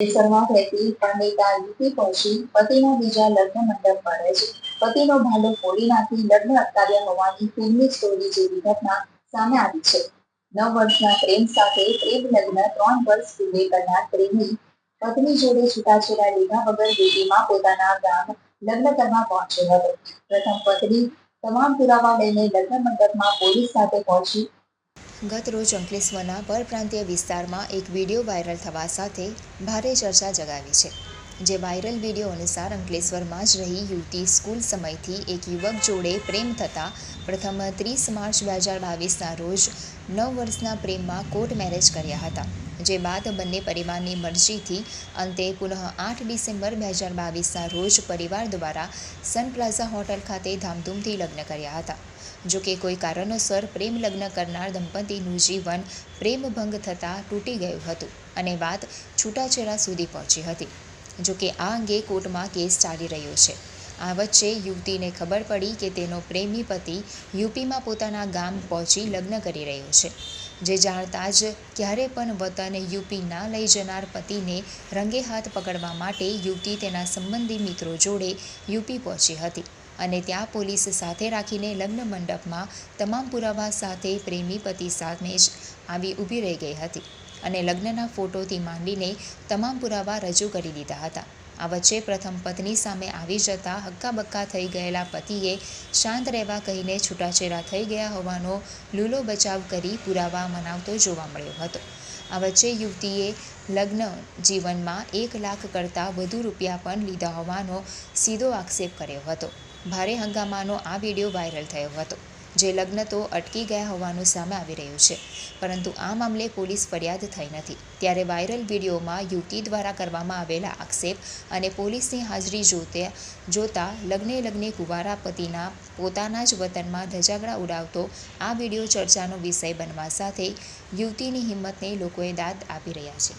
અંકલેશ્વરમાં રહેતી પંડિતા યુવતી પહોંચી, પતિના બીજા લગ્ન મંડપ પર છે. પતિનો ભાલો ફોડી નાખી લગ્ન અટકાવ્યા હોવાની ફિલ્મી સ્ટોરી જેવી ઘટના સામે આવી છે. નવ વર્ષના પ્રેમ સાથે પ્રેમ લગ્ન ત્રણ વર્ષ પૂર્વે કરનાર પ્રેમી પત્ની જોડે છૂટાછેડા લીધા વગર યુવતીમાં પોતાના ગામ લગ્ન કરવા પહોંચ્યો હતો. પ્રથમ પત્ની તમામ પુરાવા લઈને લગ્ન મંડપમાં પોલીસ સાથે પહોંચી ગત રોજ અંકલેશ્વરના પરપ્રાંતીય વિસ્તારમાં એક વીડિયો વાયરલ થવા સાથે ભારે ચર્ચા જગાવી છે. જે વાયરલ વીડિયો અનુસાર અંકલેશ્વરમાં જ રહી યુવતી સ્કૂલ સમયથી એક યુવક જોડે પ્રેમ થતાં પ્રથમ ત્રીસ માર્ચ બે હજાર બાવીસના રોજ નવ વર્ષના પ્રેમમાં કોર્ટ મેરેજ કર્યા હતા. જે બાદ બંને પરિવારની મરજીથી અંતે પુનઃ આઠ ડિસેમ્બર બે હજાર બાવીસના રોજ પરિવાર દ્વારા સન પ્લાઝા હોટલ ખાતે ધામધૂમથી લગ્ન કર્યા હતા. જો કે કોઈ કારણોસર પ્રેમ લગ્ન કરનાર દંપતીનું જીવન પ્રેમભંગ થતાં તૂટી ગયું હતું અને વાત છૂટાછેડા સુધી પહોંચી હતી. જો કે આ અંગે કોર્ટમાં કેસ ચાલી રહ્યો છે. આ વચ્ચે યુવતીને ખબર પડી કે તેનો પ્રેમી પતિ યુપીમાં પોતાના ગામ પહોંચી લગ્ન કરી રહ્યો છે. જે જાણતા જ ક્યારે પણ વતન યુપી ના લઈ જનાર પતિને રંગે હાથ પકડવા માટે યુવતી તેના સંબંધી મિત્રો જોડે યુપી પહોંચી હતી અને ત્યાં પોલીસ સાથે રાખીને લગ્ન મંડપમાં તમામ પુરાવા સાથે પ્રેમી પતિ સામે જ આવી ઊભી રહી ગઈ હતી. અને લગ્નના ફોટોથી માંડીને તમામ પુરાવા રજૂ કરી દીધા હતા. આ વચ્ચે પ્રથમ પત્ની સામે આવી જતાં હક્કાબક્કા થઈ ગયેલા પતિએ શાંત રહેવા કહીને છૂટાછેડા થઈ ગયા હોવાનો લૂલો બચાવ કરી પુરાવા મનાવતો જોવા મળ્યો હતો. આ વચ્ચે યુવતીએ લગ્ન જીવનમાં એક લાખ કરતાં વધુ રૂપિયા પણ લીધા હોવાનો સીધો આક્ષેપ કર્યો હતો. ભારે હંગામાનો આ વીડિયો વાયરલ થયો હતો. જે લગ્ન તો અટકી ગયા હોવાનું સામે આવી રહ્યું છે. પરંતુ આ મામલે પોલીસ ફરિયાદ થઈ નથી. ત્યારે વાયરલ વિડીયોમાં યુવતી દ્વારા કરવામાં આવેલા આક્ષેપ અને પોલીસની હાજરી જોતે જોતા લગ્ને લગ્ને કુંવારા પતિના પોતાના જ વતનમાં ધજાગડા ઉડાવતો આ વીડિયો ચર્ચાનો વિષય બનવા સાથે યુવતીની હિંમતને લોકોએ દાદ આપી રહ્યા છે.